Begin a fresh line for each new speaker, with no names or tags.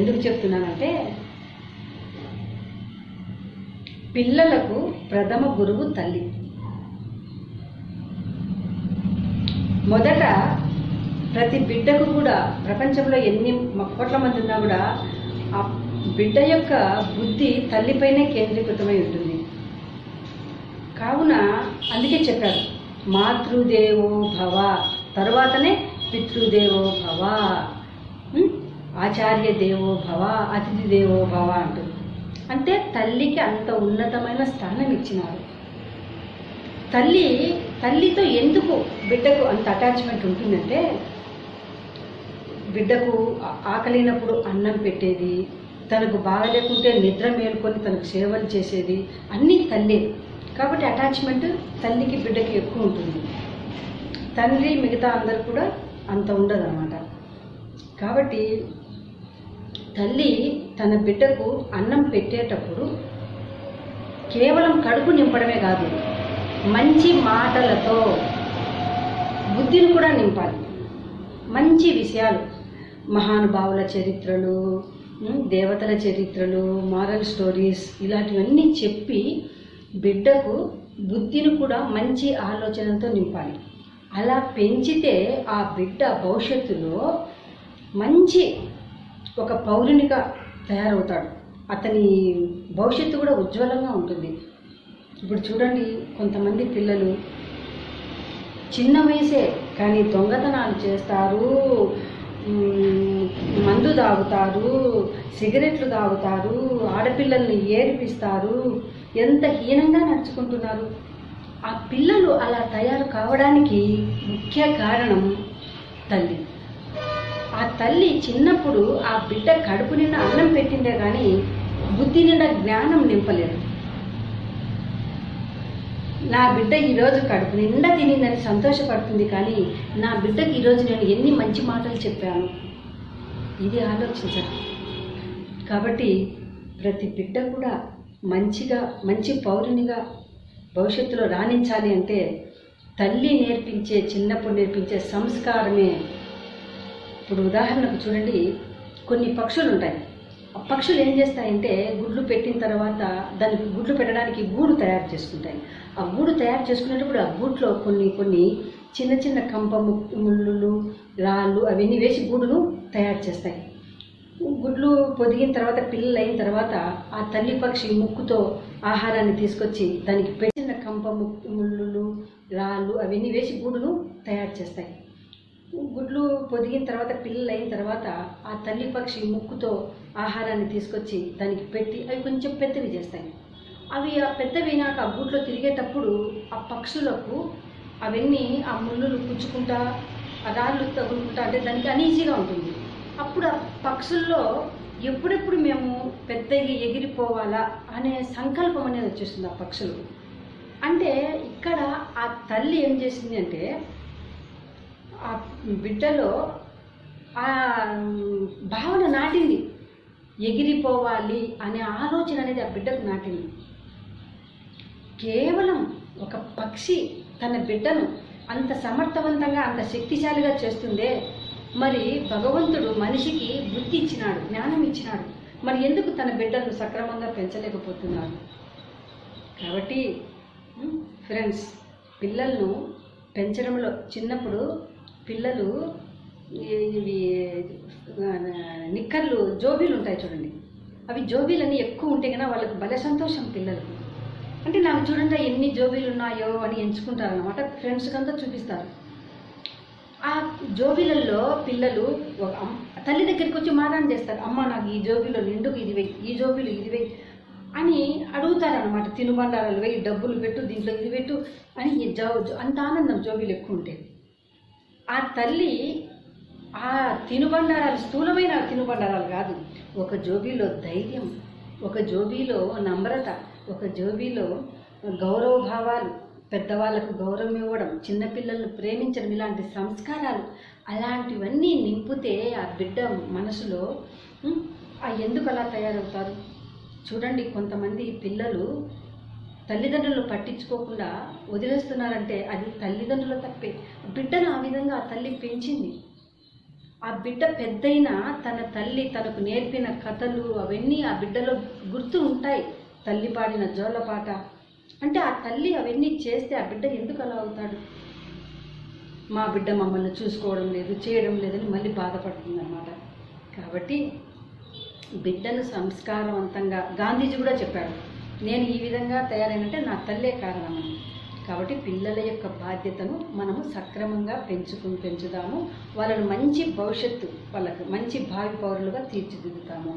ఎందుకు చెప్తున్నానంటే పిల్లలకు ప్రథమ గురువు తల్లి. మొదట ప్రతి బిడ్డకు కూడా ప్రపంచంలో ఎన్ని కోట్ల మంది ఉన్నా కూడా ఆ బిడ్డ యొక్క బుద్ధి తల్లిపైనే కేంద్రీకృతమై ఉంటుంది. కావున అందుకే చెప్పారు మాతృదేవో భవ తర్వాతనే పితృదేవో భవ. ఆచార్య దేవో భవ అతిథి దేవో భవ అంటుంది. అంటే తల్లికి అంత ఉన్నతమైన స్థానం ఇచ్చినారు. తల్లి తల్లితో ఎందుకు బిడ్డకు అంత అటాచ్మెంట్ ఉంటుందంటే బిడ్డకు ఆకలినప్పుడు అన్నం పెట్టేది తనకు బాగలేకుంటే నిద్ర మేలుకొని తనకు సేవలు చేసేది అన్నీ తల్లి. కాబట్టి అటాచ్మెంట్ తల్లికి బిడ్డకి ఎక్కువ ఉంటుంది. తండ్రి మిగతా అందరు కూడా అంత ఉండదు అన్నమాట కాబట్టి తల్లి తన బిడ్డకు అన్నం పెట్టేటప్పుడు కేవలం కడుపు నింపడమే కాదు మంచి మాటలతో బుద్ధిని కూడా నింపాలి. మంచి విషయాలు మహానుభావుల చరిత్రలు దేవతల చరిత్రలు మారల్ స్టోరీస్ ఇలాంటివన్నీ చెప్పి బిడ్డకు బుద్ధిని కూడా మంచి ఆలోచనతో నింపాలి. అలా పెంచితే ఆ బిడ్డ భవిష్యత్తులో మంచి ఒక పౌరునిగా తయారవుతాడు. అతని భవిష్యత్తు కూడా ఉజ్వలంగా ఉంటుంది. ఇప్పుడు చూడండి కొంతమంది పిల్లలు చిన్న వయసే కానీ దొంగతనాలు చేస్తారు మందు తాగుతారు సిగరెట్లు తాగుతారు ఆడపిల్లల్ని ఏడిపిస్తారు ఎంత హీనంగా నడుచుకుంటున్నారు. ఆ పిల్లలు అలా తయారు కావడానికి ముఖ్య కారణం తల్లి. ఆ తల్లి చిన్నప్పుడు ఆ బిడ్డ కడుపు నిండా అన్నం పెట్టిందే కానీ బుద్ధి నిండా జ్ఞానం నింపలేదు. నా బిడ్డ ఈరోజు కడుపు నిండా తినిందని సంతోషపడుతుంది కానీ నా బిడ్డకి ఈరోజు నేను ఎన్ని మంచి మాటలు చెప్పాను? ఇది ఆలోచించాలి కాబట్టి ప్రతి బిడ్డ కూడా మంచిగా మంచి పౌరునిగా భవిష్యత్తులో రాణించాలి అంటే తల్లి నేర్పించే చిన్నప్పుడు నేర్పించే సంస్కారమే ఇప్పుడు ఉదాహరణకు చూడండి కొన్ని పక్షులు ఉంటాయి ఆ పక్షులు ఏం చేస్తాయంటే గుడ్లు పెట్టిన తర్వాత దానికి గుడ్లు పెట్టడానికి గూడు తయారు చేసుకుంటాయి ఆ గూడు తయారు చేసుకునేటప్పుడు ఆ గూట్లో కొన్ని కొన్ని చిన్న చిన్న కంప ముళ్ళు రాళ్ళు అవన్నీ వేసి గూడును తయారు చేస్తాయి. గుడ్లు పొదిగిన తర్వాత పిల్లలు అయిన తర్వాత ఆ తల్లి పక్షి ముక్కుతో ఆహారాన్ని తీసుకొచ్చి దానికి పెట్టిన కంప ముళ్ళు రాళ్ళు అవన్నీ వేసి గూడును తయారు చేస్తాయి. గుడ్లు పొదిగిన తర్వాత పిల్లలు అయిన తర్వాత ఆ తల్లి పక్షి ముక్కుతో ఆహారాన్ని తీసుకొచ్చి దానికి పెట్టి అవి కొంచెం పెద్దవి చేస్తాయి. అవి ఆ పెద్దవినాక ఆ గూట్లో తిరిగేటప్పుడు ఆ పక్షులకు అవన్నీ ఆ ముళ్ళులు పుచ్చుకుంటా ఆ రాళ్ళు తగులుకుంటా అంటే దానికి అనీజీగా ఉంటుంది. అప్పుడు ఆ పక్షుల్లో ఎప్పుడెప్పుడు మేము పెద్దగా ఎగిరిపోవాలా అనే సంకల్పం అనేది వచ్చేస్తుంది ఆ పక్షులు. అంటే ఇక్కడ ఆ తల్లి ఏం చేసింది అంటే ఆ బిడ్డలో ఆ భావన నాటింది. ఎగిరిపోవాలి అనే ఆలోచన అనేది ఆ బిడ్డకు నాటింది. కేవలం ఒక పక్షి తన బిడ్డను అంత సమర్థవంతంగా అంత శక్తిశాలిగా చేస్తుందే. మరి భగవంతుడు మనిషికి బుద్ధి ఇచ్చినాడు జ్ఞానం ఇచ్చినాడు. మరి ఎందుకు తన బిడ్డను సక్రమంగా పెంచలేకపోతున్నాడు కాబట్టి ఫ్రెండ్స్ పిల్లలను పెంచడంలో చిన్నప్పుడు పిల్లలు ఇవి నిక్కర్లు జోబీలు ఉంటాయి చూడండి. అవి జోబీలని ఎక్కువ ఉంటే కన్నా వాళ్ళకి భలే సంతోషం పిల్లలకు అంటే నాకు చూడండి ఎన్ని జోబీలు ఉన్నాయో అని ఎంచుకుంటారు అనమాట ఫ్రెండ్స్కి అంతా చూపిస్తారు. ఆ జోబీలలో పిల్లలు ఒక తల్లి దగ్గరికి వచ్చి మారాన్ చేస్తారు. అమ్మ నాకు ఈ జోబీలో నిండుకు ఇది వెయ్యి ఈ జోబీలు ఇది వెయ్యి అని అడుగుతారనమాట తినుబండారాలు వెయ్యి డబ్బులు పెట్టు దీంట్లో ఇది పెట్టు అని జో- అంత ఆనందం జోబీలు ఎక్కువ ఉంటాయి ఆ తల్లి ఆ తినుబండారాలు స్థూలమైన తినుబండారాలు కాదు. ఒక జోబీలో ధైర్యం ఒక జోబీలో నమ్రత ఒక జోబీలో గౌరవభావాలు పెద్దవాళ్ళకు గౌరవం ఇవ్వడం చిన్నపిల్లలను ప్రేమించడం ఇలాంటి సంస్కారాలు అలాంటివన్నీ నింపితే ఆ బిడ్డ మనసులో ఎందుకు అలా తయారవుతారు? చూడండి కొంతమంది పిల్లలు తల్లిదండ్రులు పట్టించుకోకుండా వదిలేస్తున్నారంటే అది తల్లిదండ్రుల తప్పే. బిడ్డను ఆ విధంగా ఆ తల్లి పెంచింది. ఆ బిడ్డ పెద్దయినా తన తల్లి తనకు నేర్పిన కథలు అవన్నీ ఆ బిడ్డలో గుర్తు ఉంటాయి. తల్లి పాడిన జోలపాట అంటే ఆ తల్లి అవన్నీ చేస్తే ఆ బిడ్డ ఎందుకు అలా అవుతాడు? మా బిడ్డ మమ్మల్ని చూసుకోవడం లేదు చేయడం లేదని మళ్ళీ బాధపడుతుందన్నమాట. కాబట్టి బిడ్డను సంస్కారవంతంగా గాంధీజీ కూడా చెప్పాడు నేను ఈ విధంగా తయారైనంటే నా తల్లే కారణమని. కాబట్టి పిల్లల యొక్క బాధ్యతను మనము సక్రమంగా పెంచుకుని పెంచుదాము. వాళ్ళను మంచి భవిష్యత్తు వాళ్ళకు మంచి భావి పౌరులుగా తీర్చిదిద్దుతాము.